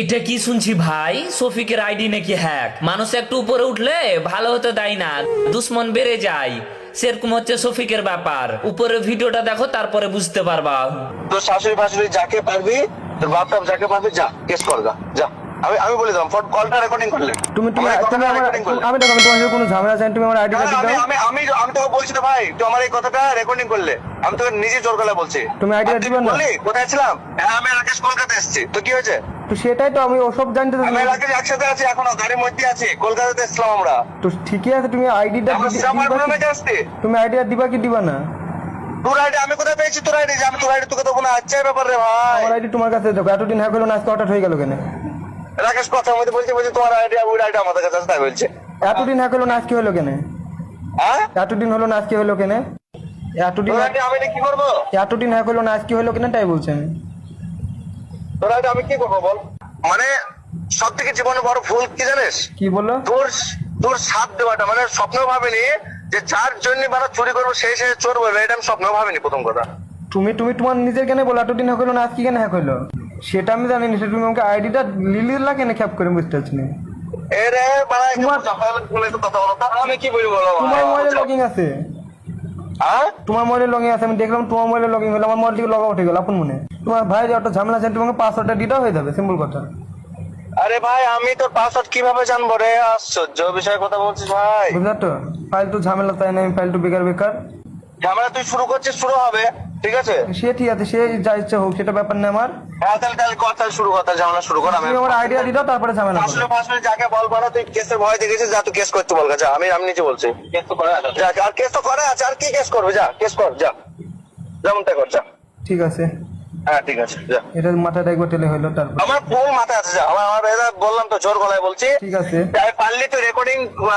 এটা কি শুনছি ভাই? শফিকের আইডি নাকি হ্যাক মানুষ একটু উপরে উঠলে ভালো হতে দেয় না? দুশ্মন বেড়ে যায়। সেরকম হচ্ছে শফিকের ব্যাপার। উপরে ভিডিওটা দেখো তারপরে বুঝতে পারবা। তোর শাশুড়ি ফাশুড়ি যাকে পারবি তোর বাপ টাপ যাকে পারবি যা কেস কর গা যা। আমি আমি বলে দিলাম ফোন কলটা রেকর্ডিং করলে। তুমি তুমি তুমি। আমি দেখো আমি তোমার সাথে কোনো ঝামেলা চাই তুমি আমার আইডিটা দাও। আমি আমি আমি তোকে বলছি তো ভাই তুই আমার এই কথাটা রেকর্ডিং করলে। আমি তোকে নিজে জোর গলায় বলছি। তুমি idea আর তুই দিবে না? বললি কোথায় ছিলাম? হ্যাঁ আমি রাকেশ কলকাতা এসেছি। তো কি হয়েছে? তো সেটাই তো আমি ওসব জানতে আমি একসাথে আছি এখনও গাড়ির মধ্যে আছি কলকাতাতে এসেছিলাম আমরা। তো ঠিকই আছে তুমি আইডিটা তুমি আইডিয়া দিবা কি দিবা না? তোর আইডি আমি কোথায় পেয়েছি তোর আইডি? আমি তোর আইডি তোকে দেবো না আচ্ছা ব্যাপার রে ভাই। আমার আইডি তোমার কাছে দেখো এতদিন হলো না আজকে হঠাৎ হয়ে গেল কেন? রাকেশ কথা মধ্যে বলছে বলছে তোমার আইডি ওই আইডি আমাদের কাছে তাই বলছে। এতদিন হ্যাক হলো না আজকে হলো কেন? হ্যাঁ? এতদিন হলো না আজকে হলো কেন? এতদিন আমি কি করব? এতদিন হ্যাক হলো না আজকে হলো কেন তাই বলছি আমি তোর আমি কি করব বল? মানে সব থেকে জীবনে বড় ভুল কি জানিস? কি বলল? তোর তোর সাথ দেওয়াটা মানে স্বপ্ন ভাবিনি যে যার জন্য মানে চুরি করব সেই সে চোর বলবে এটা আমি স্বপ্ন ভাবিনি প্রথম কথা। তুমি তুমি তোমার নিজের কেন বলো? এতদিন হ্যাক হলো না আজকে কেন হ্যাক হলো সেটা আমি জানি না তুমি আমাকে আইডিটা লিলিলা কেন? খ্যাপ করে বুঝতে পারছি না। এরে বাড়া তোমার- কথা বলো আমি কি বলি বলো? তোমার মোবাইলে লগিং আছে। হ্যাঁ তোমার মোবাইলে লগিং আছে আমি দেখলাম তোমার মোবাইলে লগিং হলো আমার মোবাইল থেকে লগ আউট হয়ে গেল আপন মনে। তোমার ভাই যে একটা ঝামেলা আছে তোমাকে পাসওয়ার্ডটা দিতে হয়ে যাবে সিম্পল কথা। আরে ভাই আমি তোর পাসওয়ার্ড কীভাবে জানব রে? আশ্চর্য বিষয়ে কথা বলছিস ভাই। বুঝলা তো? ফাইল তো ঝামেলা তাই না ফাইল তো বেকার বেকার। ঝামেলা তুই শুরু করছিস শুরু হবে। ঠিক আছে? সে ঠিক আছে সে যা ইচ্ছা হোক সেটা ব্যাপার না আমার। হ্যাঁ তাহলে তাহলে কথা শুরু কর ঝামেলা শুরু কর আমি আমার আইডিয়া দিদাও তারপরে ঝামেলা আসলে ফার্স্ট যাকে বল বলো তুই কেসের ভয় দেখেছিস যা তুই কেস করতে বল যা আমি আমি নিজে বলছি। কেস তো করে যা আর কেস তো করে আছে আর কি কেস করবে? যা কেস কর যা। যেমন তাই কর যা। ঠিক আছে। হ্যাঁ ঠিক আছে যা। এটা মাথাটা একবার টেলে হইল তারপর। আমার ফুল মাথায় আছে যা। আমার আমার বললাম তো জোর গলায় বলছি। ঠিক আছে। পারলি তুই রেকর্ডিং